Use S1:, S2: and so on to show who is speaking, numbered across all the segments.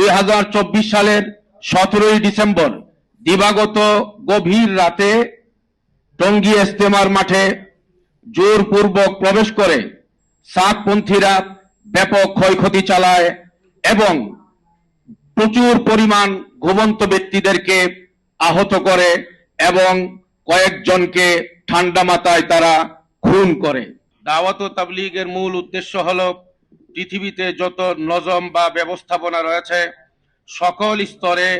S1: দুই হাজার চব্বিশ সালের সতেরোই ডিসেম্বর, দিবাগত গভীর রাতে টঙ্গী ইস্তেমার মাঠে জোরপূর্বক প্রবেশ করে সাতপন্থীরা ব্যাপক ক্ষয়ক্ষতি চালায় এবং প্রচুর পরিমাণ ঘুমন্ত ব্যক্তিদেরকে আহত করে এবং কয়েকজনকে ঠান্ডা মাথায় তারা খুন করে। দাওয়াত তাবলীগের মূল উদ্দেশ্য হলো পৃথিবীতে যত নজম বা ব্যবস্থাপনা রয়েছে, সকল স্তরে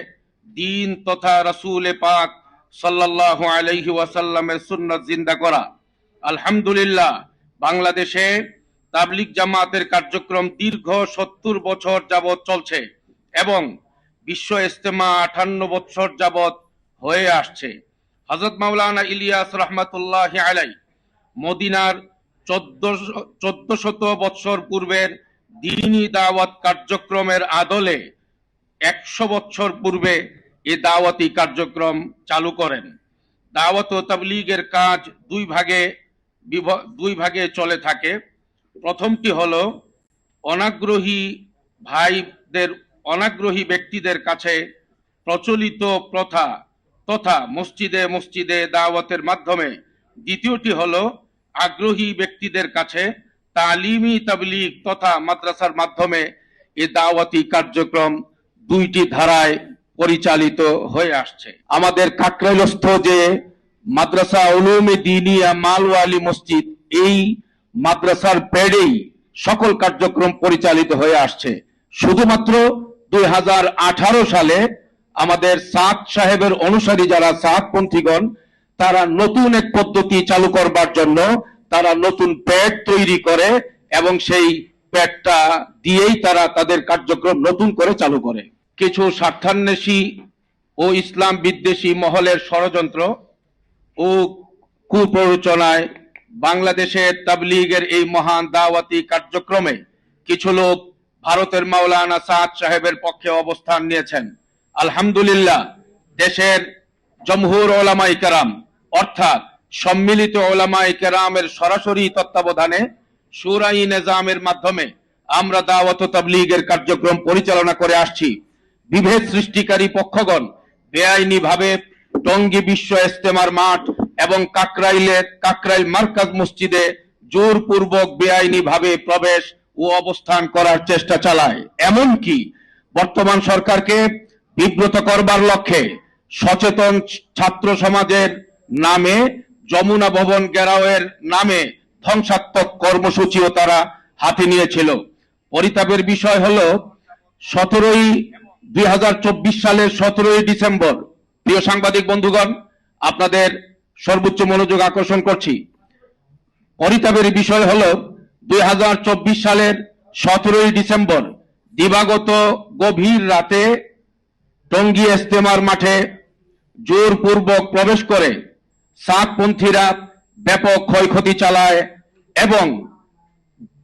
S1: দিন তথা রসুল পাক সাল্লাল্লাহু আলাইহি ওয়াসাল্লামের সুন্নত জিন্দা করা। আলহামদুলিল্লাহ, বাংলাদেশে তাবলিগ জামাতের কার্যক্রম দীর্ঘ সত্তর বছর যাবৎ চলছে এবং বিশ্ব ইস্তেমা আটান্ন বছর যাবৎ হয়ে আসছে। হজরত মাওলানা ইলিয়াস রহমাতুল্লাহ আলাই মদিনার চোদ্দ শত বৎসর পূর্বের দিনী দাওয়াত কার্যক্রমের আদলে একশো বছর পূর্বে এ দাওয়াতি কার্যক্রম চালু করেন। দাওয়াত ও তাবলিগের কাজ দুই ভাগে দুই ভাগে চলে থাকে। প্রথমটি হল অনাগ্রহী ভাইদের, অনাগ্রহী ব্যক্তিদের কাছে প্রচলিত প্রথা তথা মসজিদে মসজিদে দাওয়াতের মাধ্যমে। দ্বিতীয়টি হলো আগ্রহী ব্যক্তিদের কাছে তালিমি তাবলিগ তথা মাদ্রাসার মাধ্যমে এ দাওয়াতি কার্যক্রম দুইটি ধারায় পরিচালিত হয়ে আসছে। আমাদের কাকরাইলস্থ যে মাদ্রাসা উলুমে দিনিয়া মালওয়ালি মসজিদ, এই মাদ্রাসার পেডেই সকল কার্যক্রম পরিচালিত হয়ে আসছে। শুধুমাত্র দুই হাজার আঠারো সালে আমাদের সাত সাহেবের অনুসারী যারা সাতপন্থীগণ তারা নতুন এক পদ্ধতি চালু করবার জন্য তারা নতুন প্যাড তৈরি করে এবং সেই প্যাডটা দিয়েই তারা তাদের কার্যক্রম নতুন করে চালু করে। কিছু স্বার্থান্বেষী ও ইসলাম বিদ্বেষী মহলের ষড়যন্ত্র ও কুপ্ররোচনায় বাংলাদেশের তাবলিগের এই মহান দাওয়াতি কার্যক্রমে কিছু লোক ভারতের মাওলানা সাদ সাহেবের পক্ষে অবস্থান নিয়েছেন। আলহামদুলিল্লাহ, দেশের জমহুর ওলামাই কেরাম অর্থাৎ সম্মিলিত ওলামাই কেরামের সরাসরি তত্ত্বাবধানে সুরাই নিজামের মাধ্যমে আমরা দাওয়াত তাবলীগের কার্যক্রম পরিচালনা করে আসছি। বিভেদ সৃষ্টিকারী পক্ষগণ বেআইনি ভাবে টঙ্গী বিশ্ব ইস্তেমার মাঠ এবং কাকরাইলের কাকরাইল মার্কাজ মসজিদে জোরপূর্বক বেআইনি ভাবে প্রবেশ ও অবস্থান করার চেষ্টা চালায়। এমনকি বর্তমান সরকারকে বিব্রত করবার লক্ষ্যে সচেতন ছাত্র সমাজের নামে যমুনা ভবন গেরাওয়ের নামে ধ্বংসাত্মক কর্মসূচিও তারা হাতে নিয়েছিল। পরিতাপের বিষয় হল, সতেরোই দুই হাজার চব্বিশ সালের সতেরোই ডিসেম্বর। প্রিয় সাংবাদিক বন্ধুগণ, আপনাদের সর্বোচ্চ মনোযোগ আকর্ষণ করছি। পরিতাপের বিষয় হল, দুই হাজার চব্বিশ সালের সতেরোই ডিসেম্বর, দিবাগত গভীর রাতে টঙ্গী ইস্তেমার মাঠে জোরপূর্বক প্রবেশ করে সাতপন্থীরা ব্যাপক ক্ষয়ক্ষতি চালায় এবং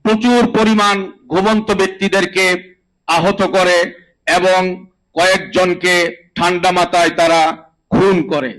S1: প্রচুর পরিমাণ ঘুমন্ত ব্যক্তিদেরকে আহত করে এবং কয়েকজনকে ঠান্ডা মাথায় তারা খুন করে।